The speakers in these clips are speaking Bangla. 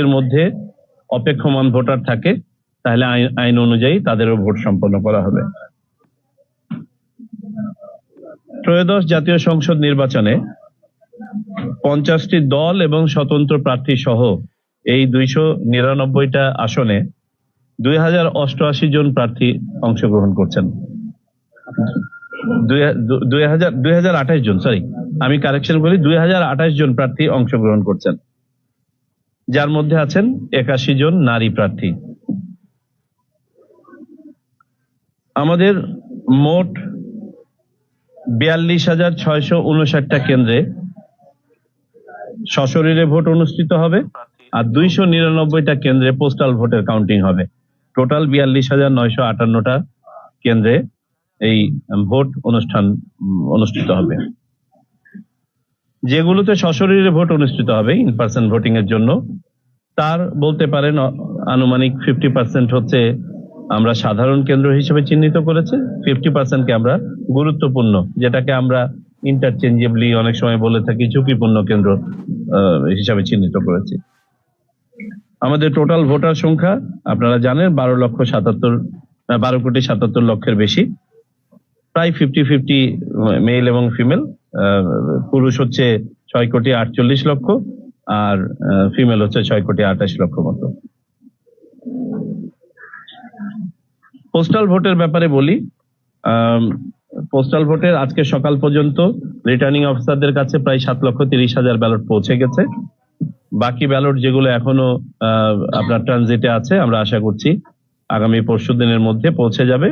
এর মধ্যে অপেক্ষমান ভোটার থাকে, তাহলে আইন অনুযায়ী তাদেরও ভোট সম্পন্ন করা হবে। ত্রয়োদশ জাতীয় সংসদ নির্বাচনে পঞ্চাশটি দল এবং স্বতন্ত্র প্রার্থী সহ এই দুইশো নিরানব্বইটা আসনে দুই হাজার অষ্টআশি জন প্রার্থী অংশগ্রহণ করছেন। দুই হাজার, দুই আঠাশ জন সরি আমি কারেকশন করি, দুই হাজার আঠাশ জন প্রার্থী অংশগ্রহণ করছেন। যার মধ্যে আছেন একাশি জন নারী প্রার্থী। আমাদের মোট বিয়াল্লিশ হাজার ছয়শো উনষাটটা কেন্দ্রে সশরীরে ভোট অনুষ্ঠিত হবে আর দুইশো নিরানব্বইটা কেন্দ্রে পোস্টাল ভোটের কাউন্টিং হবে। টোটাল বিয়াল্লিশ হাজার নয়শো আটান্নটা কেন্দ্রে এই ভোট অনুষ্ঠান অনুষ্ঠিত হবে। যেগুলোতে সশরীরে ভোট অনুষ্ঠিত হবে ইন পার্সন ভোটিং এর জন্য, তার বলতে পারেন, আনুমানিক ফিফটি পার্সেন্ট হচ্ছে আমরা সাধারণ কেন্দ্র হিসেবে চিহ্নিত করেছি ফিফটি পার্সেন্টকে আমরা গুরুত্বপূর্ণ, যেটাকে আমরা ইন্টারচেঞ্জেবলি অনেক সময় বলে থাকি ঝুঁকিপূর্ণ কেন্দ্র হিসাবে চিহ্নিত করেছি। আমাদের টোটাল ভোটার সংখ্যা, আপনারা জানেন, বারো লক্ষ সাতাত্তর, বারো কোটি সাতাত্তর লক্ষের বেশি। প্রায় ফিফটি ফিফটি মেল এবং ফিমেল পুরুষ হচ্ছে ছয় কোটি আটচল্লিশ লক্ষ আর ফিমেল হচ্ছে ছয় কোটি আঠাশ লক্ষ মতো। পোস্টাল ভোটের ব্যাপারে বলি। পোস্টাল ভোটের আজকে সকাল পর্যন্ত রিটার্নিং অফিসারদের কাছে প্রায় সাত লক্ষ তিরিশ হাজার ব্যালট পৌঁছে গেছে। বাকি ব্যালট যেগুলো এখনও আপনার ট্রানজিটে আছে, আমরা আশা করছি আগামী পরশু দিনের মধ্যে পৌঁছে যাবে।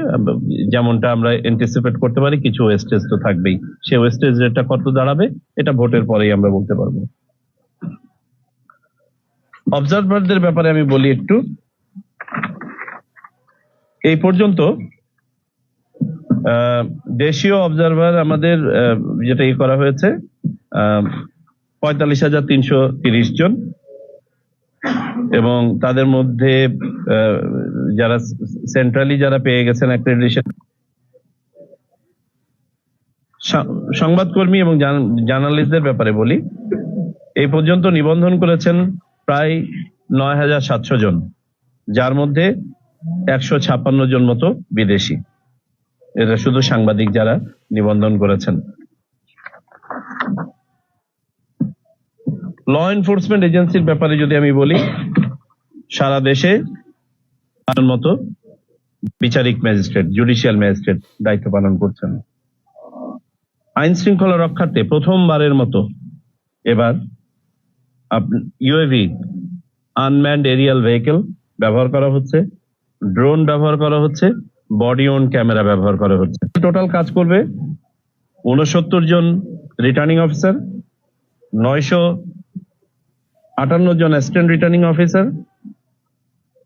যেমনটা আমরা এন্টিসিপেট করতে পারি, কিছু ওয়েস্টেজ তো থাকবেই। সে ওয়েস্টেজ রেটটা কত দাঁড়াবে, এটা ভোটের পরেই আমরা বলতে পারব। অবজারভারদের ব্যাপারে আমি বলি একটু। এই পর্যন্ত দেশীয় অবজারভার আমাদের যেটা ই করা হয়েছে পঁয়তাল্লিশ হাজার তিনশো তিরিশ জন। এবং তাদের মধ্যে যারা সেন্ট্রালি যারা পেয়ে গেছেন অ্যাক্রেডিটেশন সংবাদকর্মী এবং জার্নালিস্টদের ব্যাপারে বলি, এই পর্যন্ত নিবন্ধন করেছেন প্রায় নয় হাজার সাতশো জন, যার মধ্যে একশো ছাপ্পান্ন জন মতো বিদেশি। এটা শুধু সাংবাদিক যারা নিবন্ধন করেছেন। ল এনফোর্সমেন্ট এজেন্সির ব্যাপারে যদি আমি বলি, সারা দেশে মতো বিচারিক ম্যাজিস্ট্রেট জুডিশিয়াল ম্যাজিস্ট্রেট দায়িত্ব পালন করছেন। আইন শৃঙ্খলা রক্ষার্থে প্রথমবারের মতো এবার ইউএভি আনম্যান্ড এরিয়াল ভেহিকেল ব্যবহার করা হচ্ছে ড্রোন ব্যবহার করা হচ্ছে বডি অন ক্যামেরা ব্যবহার করা হচ্ছে। টোটাল কাজ করবে উনসত্তর জন রিটার্নিং অফিসার নয়শো আটান্ন জন অ্যাসিস্ট্যান্ট রিটার্নিং অফিসার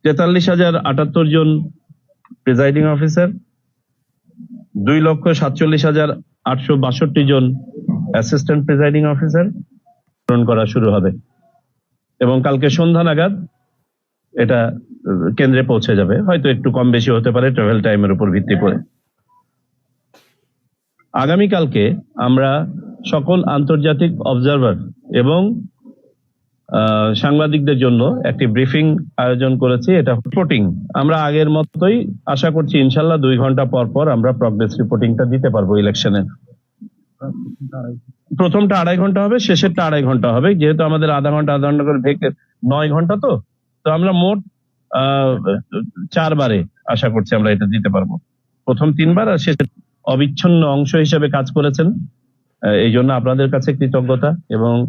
তেতাল্লিশ হাজার আটাত্তর জন প্রিজাইডিং অফিসার দুই লক্ষ সাতচল্লিশ হাজার আটশো বাষট্টি জন অ্যাসিস্ট্যান্ট প্রিজাইডিং অফিসার পূরণ করা শুরু হবে। এবং কালকে সন্ধ্যা নাগাদ এটা কেন্দ্রে পৌঁছে যাবে। হয়তো একটু কম বেশি হতে পারে ট্রাভেল টাইমের উপর ভিত্তি করে। আগামীকালকে আমরা সকল আন্তর্জাতিক অবজারভার এবং সাংবাদিকদের জন্য একটি ব্রিফিং আয়োজন করেছি, এটা রিপোর্টিং আমরা আগের মতোই আশা করছি ইনশাল্লাহ দুই ঘণ্টা পর পর আমরা প্রগ্রেস রিপোর্টিংটা দিতে পারব ইলেকশনের প্রথমটা আড়াই ঘণ্টা হবে, শেষেরটা আড়াই ঘণ্টা হবে। যেহেতু আমাদের আধা ঘণ্টা আধা ঘণ্টা করে ভেকে নয় ঘণ্টা তো তো আমরা মোট চারবারে আশা করছি আমরা এটা দিতে পারব। প্রথম তিনবার আর শেষের অবিচ্ছিন্ন অংশ হিসেবে কাজ করেছেন। এই জন্য আপনাদের কাছে কৃতজ্ঞতা এবং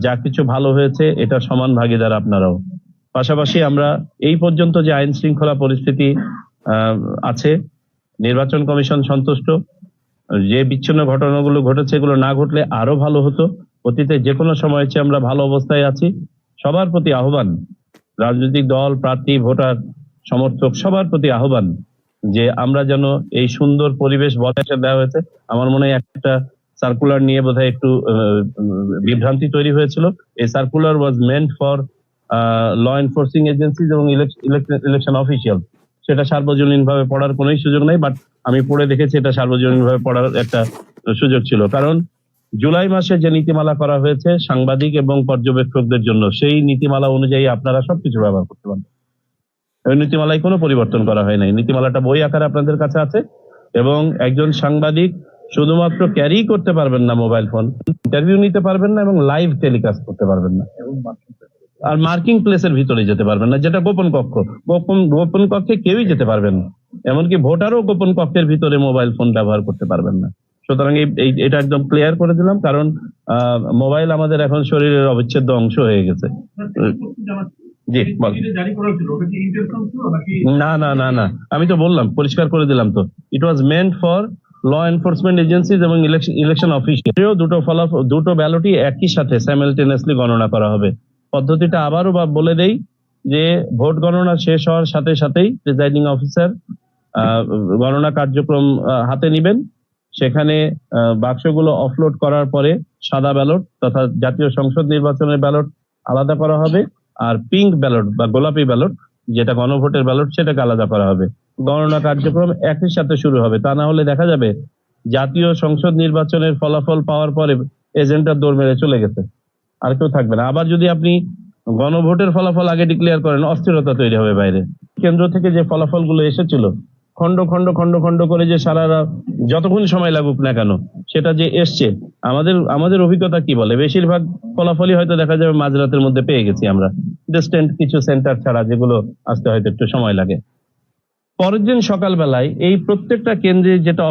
যা- কিছু ভালো হয়েছে, এটা সমান ভাগিদার আপনারাও। পাশাপাশি আমরা এই পর্যন্ত যে আইন শৃঙ্খলা পরিস্থিতি আছে, নির্বাচন কমিশন সন্তুষ্ট, যে বিচ্ছিন্ন ঘটনাগুলো ঘটেছে, এগুলো না ঘটলে আরও ভালো হতো। অতীতে যে কোনো সময় চেয়ে আমরা ভালো অবস্থায় আছি। সবার প্রতি আহ্বান, রাজনৈতিক দল, প্রার্থী, ভোটার, সমর্থক, সবার প্রতি আহ্বান যে আমরা যেন এই সুন্দর পরিবেশ বজায় দেওয়া হয়েছে। আমার মনে হয় একটা সার্কুলার নিয়ে বোধহয় একটু বিভ্রান্তি তৈরি হয়েছিল। এই circular was meant for law enforcing agencies এবং ইলেকশন অফিসিয়াল সেটা সার্বজনীন ভাবে পড়ার কোনোই সুযোগ নেই বাট আমি পড়ে দেখেছি এটা সার্বজনীন ভাবে পড়ার একটা সুযোগ ছিল। কারণ জুলাই মাসে যে নীতিমালা করা হয়েছে, সাংবাদিক এবং পর্যবেক্ষকদের জন্য, সেই নীতিমালা অনুযায়ী আপনারা সবকিছু ব্যবহার করতে পারবেন। ওই নীতিমালায় কোনো পরিবর্তন করা হয় নাই। নীতিমালাটা বই আকারে আপনাদের কাছে আছে এবং একজন সাংবাদিক শুধুমাত্র ক্যারি করতে পারবেন না মোবাইল ফোন ইন্টারভিউ নিতে পারবেন না এবং লাইভ টেলিকাস্ট করতে পারবেন না। আর মার্কিং প্লেসের ভিতরে যেতে পারবেন না, যেটা গোপন কক্ষ। গোপন গোপন কক্ষে কেউই যেতে পারবেন না। এমনকি ভোটারও গোপন কক্ষের ভিতরে মোবাইল ফোন ব্যবহার করতে পারবেন না। সুতরাং এই এটা একদম ক্লিয়ার করে দিলাম, কারণ মোবাইল আমাদের এখন শরীরের অবিচ্ছেদ্য অংশ হয়ে গেছে। জি না না না না। আমি তো বললাম, পরিষ্কার করে দিলাম তো। It was meant for law enforcement agencies এবং ইলেকশন অফিসিয়াল দুটো ফলাফল দুটো ব্যালটই একই সাথে স্যামেলটেনিয়াসলি গণনা করা হবে। পদ্ধতিটা আবারও বা বলে দেই যে ভোট গণনা শেষ হওয়ার সাথে সাথেই প্রিজাইডিং অফিসার গণনা কার্যক্রম হাতে নেবেন। সেখানে বাক্সগুলো অফলোড করার পরে সাদা ব্যালট তথা জাতীয় সংসদ নির্বাচনের ব্যালট আলাদা করা হবে। আর পিঙ্ক ব্যালট বা গোলাপি ব্যালট যেটা গণভোটের ব্যালট সেটাকে আলাদা করা হবে। গণনা কার্যক্রম একই সাথে শুরু হবে। তা না হলে দেখা যাবে জাতীয় সংসদ নির্বাচনের ফলাফল পাওয়ার পরে এজেন্টটা দৌড় মেরে চলে গেছে। আর কেউ থাকবে না। আবার যদি আপনি গণভোটের ফলাফল আগে ডিক্লেয়ার করেন, অস্থিরতা তৈরি হবে বাইরে। কেন্দ্র থেকে যে ফলাফলগুলো এসেছিল খন্ড খন্ড খন্ড খন্ড করে যে সারা যতক্ষণ সময় লাগুক না কেন, সেটা যে এসছে, আমাদের আমাদের অভিজ্ঞতা কি বলে? বেশিরভাগ ফলাফলই হয়তো দেখা যাবে মাঝরাতের মধ্যে পেয়ে গেছি আমরা। ডিস্টেন্ট কিছু সেন্টার ছাড়া যেগুলো আসতে হয়তো একটু সময় লাগে। পরের দিন সকালবেলায় এই প্রত্যেকটা কেন্দ্রে যেটা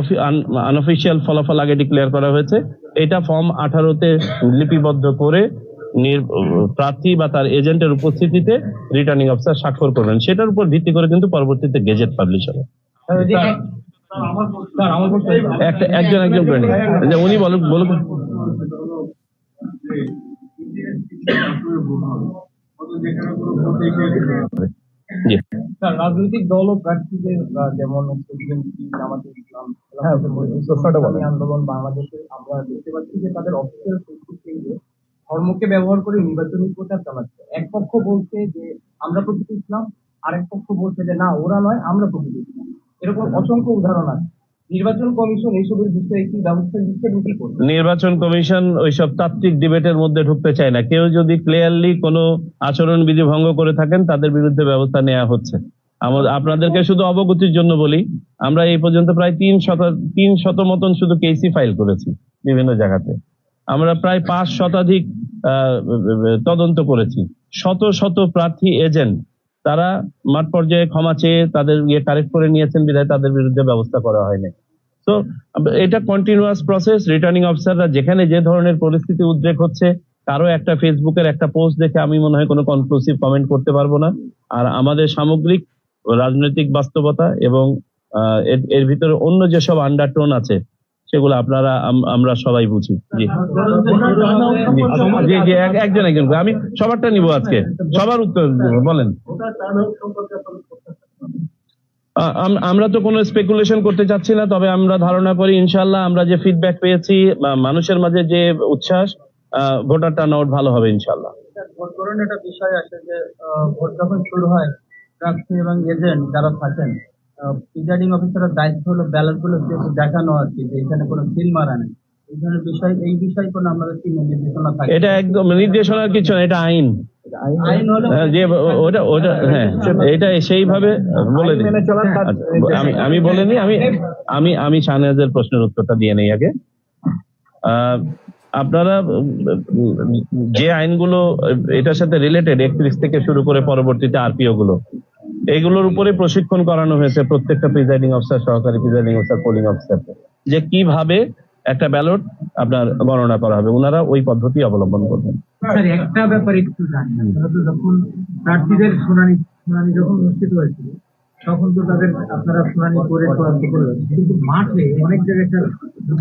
আনঅফিসিয়াল ফলাফল আগে ডিক্লেয়ার করা হয়েছে এটা ফর্ম আঠারোতে লিপিবদ্ধ করে প্রার্থী বা তার এজেন্টের উপস্থিতিতে রিটার্নিং অফিসার স্বাক্ষর করবেন। সেটার উপর ভিত্তি করে কিন্তু পরবর্তীতে গেজেট পাবলিশ হবে। একটা একজন একজন করে যে উনি বলুক বলুক। জি। রাজনৈতিক দল ও প্রার্থীদের যেমন ইসলাম আন্দোলন বাংলাদেশে আমরা দেখতে পাচ্ছি যে তাদের অফিসিয়াল ফেসবুক পেজে ধর্মকে ব্যবহার করে নির্বাচনী প্রচার চালাচ্ছে। এক পক্ষ বলছে যে আমরা প্রকৃতি ইসলাম আরেক পক্ষ বলছে যে না ওরা নয় আমরা প্রকৃতি ইসলাম। এরকম অসংখ্য উদাহরণ আছে। নির্বাচন কমিশন এইসবের বিষয়ে কি ব্যবস্থা নিচ্ছে নির্বাচন কমিশন ওইসব তাত্ত্বিক ডিবেটের মধ্যে ঢুকতে চায় না। কেউ যদি ক্লিয়ারলি কোনো আচরণ বিধি ভঙ্গ করে থাকেন, তাদের বিরুদ্ধে ব্যবস্থা নেওয়া হচ্ছে। আপনাদেরকে শুধু অবগতির জন্য বলি, আমরা এই পর্যন্ত প্রায় তিন শত তিন শত মতন শুধু কেসি ফাইল করেছি বিভিন্ন জায়গাতে। আমরা প্রায় পাঁচ শতাধিক তদন্ত করেছি। শত শত প্রার্থী এজেন্ট তারা মাঠ পর্যায়ে ক্ষমা চেয়ে তাদের ইয়ে কারেক্ট করে নিয়েছেন, বিধায় তাদের বিরুদ্ধে ব্যবস্থা করা হয়নি। তো এটা কন্টিনিউয়াস প্রসেস রিটার্নিং অফিসাররা যেখানে যে ধরনের পরিস্থিতি উদ্রেক হচ্ছে, কারও একটা ফেসবুকের একটা পোস্ট দেখে আমি মনে হয় কোনো কনক্লুসিভ কমেন্ট করতে পারব না। আর আমাদের সামগ্রিক রাজনৈতিক বাস্তবতা এবং এর ভিতরে অন্য যেসব আন্ডারটোন আছে সেগুলো আপনারা আমরা সবাই বুঝি। জি। জি, একজন একজন আমি সবারটা নিব আজকে। সবার উত্তর বলেন। আমরা তো কোনো স্পেকুলেশন করতে চাচ্ছি না তবে আমরা ধারণা করি ইনশাল্লাহ আমরা যে ফিডব্যাক পেয়েছি মানুষের মাঝে যে উচ্ছ্বাস ভোটার টার্ন আউট ভালো হবে ইনশাল্লাহ একটা বিষয় আছে যে ভোট যখন শুরু হয় প্রার্থী এবং এজেন্ট যারা থাকেন প্রিজাইডিং অফিসারের দায়িত্ব হলো ব্যালটগুলো দেখানো আর কি যে এখানে কোনো সিল মারা নেই। এই ধরনের বিষয় এই বিষয় কোনো আমাদের কি নির্দেশনা থাকে? এটা একদম নির্দেশনার কিছু না এটা আইন। হ্যাঁ, যে ওটা ওটা হ্যাঁ এটা সেইভাবে বলে আচ্ছা, আমি আমি বলে আমি আমি আমি শাহনাজের প্রশ্নের উত্তরটা দিয়ে নেই আগে। আহ, আপনারা যে আইনগুলো এটার সাথে রিলেটেড একত্রিশ থেকে শুরু করে পরবর্তীতে আরপিও গুলো এগুলোর উপরে প্রশিক্ষণ করানো হয়েছে প্রত্যেকটা প্রিজাইডিং অফিসার সহকারী প্রিজাইডিং অফিসার পোলিং অফিসারকে যে কীভাবে একটা ব্যালট আপনার গণনা করা হবে ওনারা ওই পদ্ধতি অবলম্বন করবেন। একটা ব্যাপার একটু যখন প্রার্থীদের শুনানি শুনানি যখন অনুষ্ঠিত হয়েছিল, তখন তো তাদের আপনারা শুনানি করে কিন্তু মাঠে, অনেক জায়গায়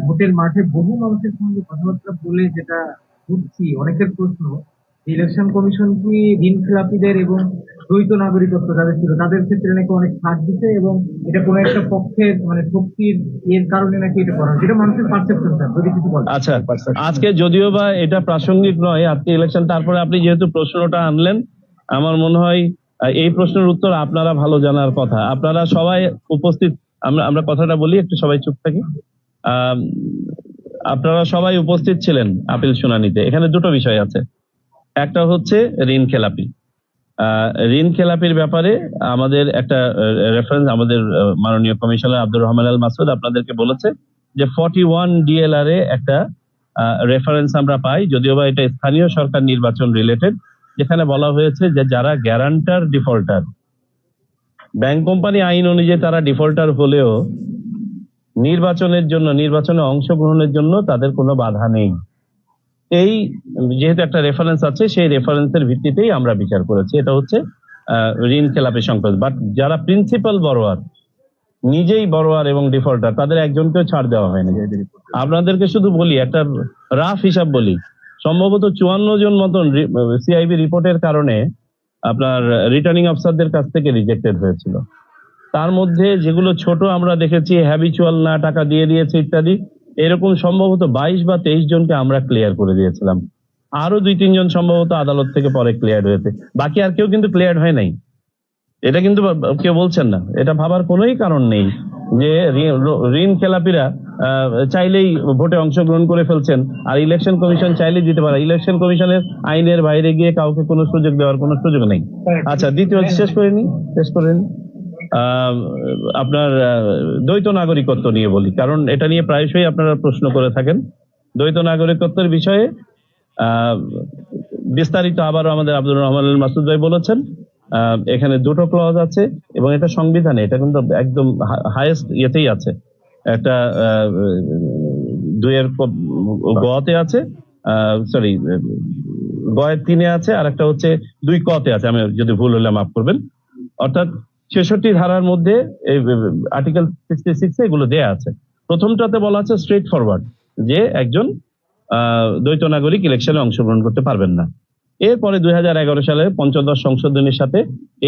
ভোটের মাঠে বহু মানুষের সঙ্গে কথাবার্তা বলে যেটা বুঝছি অনেকের প্রশ্ন ইলেকশন কমিশন কি ঋণ খেলাপিদের এবং দ্বৈত নাগরিকত্ব যাদের ছিল তাদের ক্ষেত্রে নাকি অনেক ছাড় দিতে এবং এটা কোনো একটা পক্ষের মানে শক্তির এর কারণে নাকি এটা করা যেটা মানুষের পারসেপশন স্যার যদি কিছু বলেন। আচ্ছা আজকে যদিও বা এটা প্রাসঙ্গিক নয় আজকে ইলেকশন তারপরে আপনি যেহেতু প্রশ্নটা আনলেন আমার মনে হয় এই প্রশ্নের উত্তর আপনারা ভালো জানার কথা। আপনারা সবাই উপস্থিত আমরা আমরা কথাটা বলি একটু সবাই চুপ থাকি। আপনারা সবাই উপস্থিত ছিলেন আপিল শুনানিতে। এখানে দুটো বিষয় আছে। একটা হচ্ছে ঋণ খেলাপি। ঋণ খেলাপির ব্যাপারে আমাদের একটা রেফারেন্স আমাদের মাননীয় কমিশনার আব্দুর রহমান আল মাসুদ আপনাদেরকে বলেছে যে ফর্টি ওয়ান ডিএলআর এ একটা রেফারেন্স আমরা পাই, যদিও বা এটা স্থানীয় সরকার নির্বাচন রিলেটেড যেখানে বলা হয়েছে যে যারা গ্যারান্টার ডিফল্টার ব্যাংক কোম্পানি আইন অনুযায়ী তারা ডিফল্টার হলেও নির্বাচনের জন্য, নির্বাচনে অংশগ্রহণের জন্য তাদের কোনো বাধা নেই। এই যেহেতু একটা রেফারেন্স আছে, সেই রেফারেন্সের ভিত্তিতেই আমরা বিচার করেছি। এটা হচ্ছে ঋণ খেলাপি সংক্রান্ত। বাট যারা প্রিন্সিপাল বড়োয়ার নিজেই বড়োয়ার এবং ডিফল্টার তাদের একজনকেও ছাড় দেওয়া হয়নি। আপনাদেরকে শুধু বলি, একটা রাফ হিসাব বলি। সম্ভবত চুয়ান্ন জন মতন সিআইবি রিপোর্টের কারণে আপনার রিটার্নিং অফিসারদের কাছ থেকে রিজেক্টেড হয়েছিল। তার মধ্যে যেগুলো ছোট আমরা দেখেছি হ্যাবিচুয়াল না, টাকা দিয়ে দিয়েছে ইত্যাদি। এরকম সম্ভবত বাইশ বা তেইশ জনকে আমরা ক্লিয়ার করে দিয়েছিলাম। আরও দুই তিনজন সম্ভবত আদালত থেকে পরে ক্লিয়ার হয়েছে। বাকি আর কেউ কিন্তু ক্লিয়ার হয় নাই। এটা কিন্তু কেউ বলছেন না। এটা ভাবার কোনোই কারণ নেই যে ঋণ- খেলাপিরা চাইলেই ভোটে অংশগ্রহণ করে ফেলছেন। আর ইলেকশন কমিশন চাইলেই দিতে পারে। ইলেকশন কমিশনের আইনের বাইরে গিয়ে কাউকে কোনো সুযোগ দেওয়ার কোনো সুযোগ নেই। আচ্ছা দ্বিতীয় শেষ করে নি শেষ করে নি আপনার দ্বৈত নাগরিকত্ব নিয়ে বলি, কারণ এটা নিয়ে প্রায়শই আপনারা প্রশ্ন করে থাকেন। দ্বৈত নাগরিকত্বের বিষয়ে বিস্তারিত আবারও আমাদের আব্দুর রহমান মাসুদ ভাই বলেছেন। এখানে দুটো ক্লজ আছে, এবং এটা সংবিধানে, এটা কিন্তু একদম হায়েস্ট ইয়েতেই আছে। একটা ক- গতে আছে সরি গয়ের তিনে আছে আর একটা হচ্ছে দুই কতে আছে, আমি যদি ভুল হলে মাফ করবেন। অর্থাৎ ছেষট্টি ধারার মধ্যে আর্টিকেল সিক্সটি সিক্স এগুলো দেয়া আছে। প্রথমটাতে বলা আছে স্ট্রেট ফরওয়ার্ড যে একজন দ্বৈত নাগরিক ইলেকশনে অংশগ্রহণ করতে পারবেন না। এরপরে দুই হাজার এগারো সালে পঞ্চদশ সংশোধনীর সাথে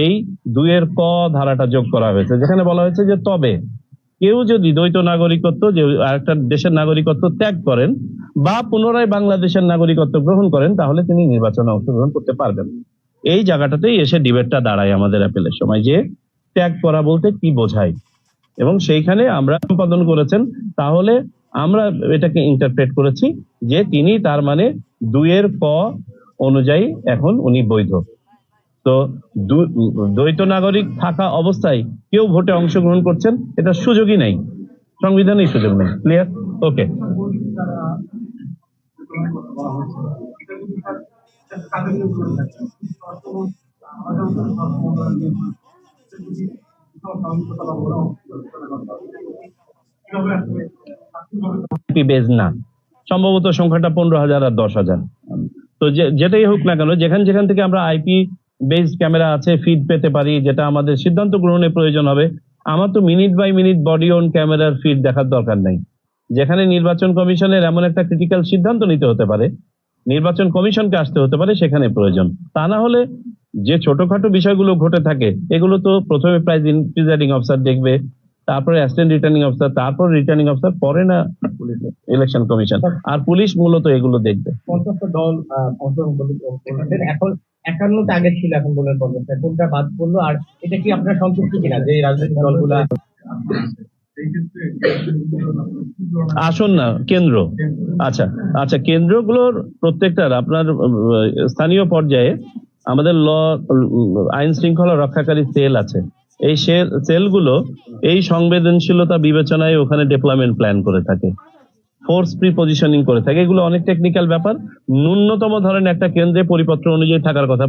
এই দুইয়ের ক ধারাটা যোগ করা হয়েছে, যেখানে বলা হয়েছে যে তবে কেউ যদি দ্বৈত নাগরিকত্ব, যে আরেকটা দেশের নাগরিকত্ব ত্যাগ করেন বা পুনরায় বাংলাদেশের নাগরিকত্ব গ্রহণ করেন, তাহলে তিনি নির্বাচনে অংশগ্রহণ করতে পারবেন এই জায়গাটাতেই এসে ডিবেটটা দাঁড়ায় আমাদের অ্যাপেলের সময়, যে ত্যাগ করা বলতে কি বোঝায়? এবং সেইখানে আমরা সম্পাদন করেছেন, তাহলে আমরা এটাকে ইন্টারপ্রেট করেছি যে তিনি তার মানে দুইয়ের ক অনুযায়ী এখন উনি বৈধ। তো দ্বৈত নাগরিক থাকা অবস্থায় কেউ ভোটে অংশগ্রহণ করছেন, এটা সুযোগই নাই। সংবিধানেই সুযোগ নেই। ক্লিয়ার ওকে সম্ভবত সংখ্যাটা পনেরো হাজার আর দশ হাজার। তো যেটাই হোক না কেন, যেখান যেখান থেকে আমরা আইপি বেসড ক্যামেরা আছে ফিড পেতে পারি, যেটা আমাদের সিদ্ধান্ত গ্রহণে প্রয়োজন হবে, আমার তো minute by minute body on ক্যামেরার ফিড দেখার দরকার নাই। যেখানে নির্বাচন কমিশনের এমন একটা ক্রিটিক্যাল সিদ্ধান্ত নিতে হতে পারে, নির্বাচন কমিশনকে আসতে হতে পারে, সেখানে প্রয়োজন। তা না হলে যে ছোটখাটো বিষয়গুলো ঘটে থাকে এগুলো তো প্রথমে প্রাইজ প্রিজাইডিং অফিসার দেখবে তারপরে অ্যাসিস্ট্যান্ট রিটার্নিং অফিসার তারপর রিটার্নিং অফিসার পরে না ইলেকশন কমিশন আর পুলিশ মূলত এগুলো দেখবে পঞ্চাশটা দল আহ, অংশগ্রহণ করতে- করতেছেন। এখন একান্নটা আগে ছিল এখন বলেন পঞ্চাশটা কোনটা বাদ পড়ল আর এটা কি আপনার সন্তুষ্ট কিনা যে রাজনৈতিক দলগুলা আসুন না কেন্দ্র আচ্ছা আচ্ছা কেন্দ্রগুলোর প্রত্যেকটার আপনার স্থানীয় পর্যায়ে আমাদের ল, আইন শৃঙ্খলা রক্ষাকারী সেল আছে। এই সেলগুলো এই সংবেদনশীলতা বিবেচনায় ওখানে ডেভেলপমেন্ট প্ল্যান করে থাকে। ফোর্স প্রি পজিশনিং করে থাকে। এগুলো অনেক টেকনিক্যাল ব্যাপার। ন্যূনতম ধরনের একটা কেন্দ্রে পরিপত্র অনুযায়ী থাকার কথা।